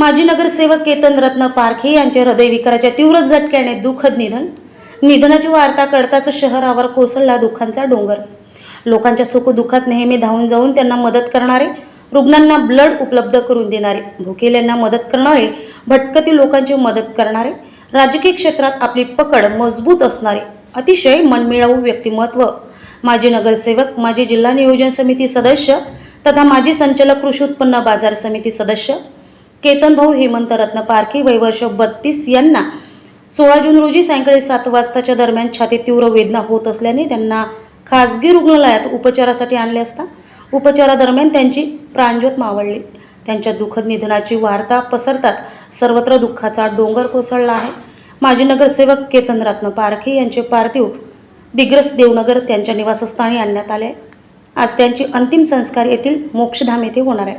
माजी नगरसेवक केतन रत्न पारखे यांचे हृदयविकाराच्या तीव्र झटक्याने दुःखद निधन. निधनाची वार्ता कळताच शहरावर कोसळला दुःखांचा डोंगर. लोकांच्या सुखदुःखात नेहमी धावून जाऊन त्यांना मदत करणारे रुग्णांना ब्लड उपलब्ध करून देणारे भुकेल्यांना मदत करणारे भटकती लोकांची मदत करणारे राजकीय क्षेत्रात आपली पकड मजबूत असणारे अतिशय मनमिळावू व्यक्तिमत्व. माजी नगरसेवक माजी जिल्हा नियोजन समिती सदस्य तथा माजी संचालक कृषी उत्पन्न बाजार समिती सदस्य केतन भाऊ हेमंत रत्न पारखे वय वर्ष बत्तीस यांना सोळा जून रोजी सायंकाळी सात वाजताच्या दरम्यान छातीत तीव्र वेदना होत असल्याने त्यांना खासगी रुग्णालयात उपचारासाठी आणले असता उपचारादरम्यान त्यांची प्राणज्योत मावळली. त्यांच्या दुःखद निधनाची वार्ता पसरताच सर्वत्र दुःखाचा डोंगर कोसळला आहे. माजी नगरसेवक केतनरत्न पारखी पारखे यांचे पार्थिव दिग्रस देवनगर त्यांच्या निवासस्थानी आणण्यात आले आहे. आज त्यांची अंतिम संस्कार येथील मोक्षधाम येथे होणार आहे.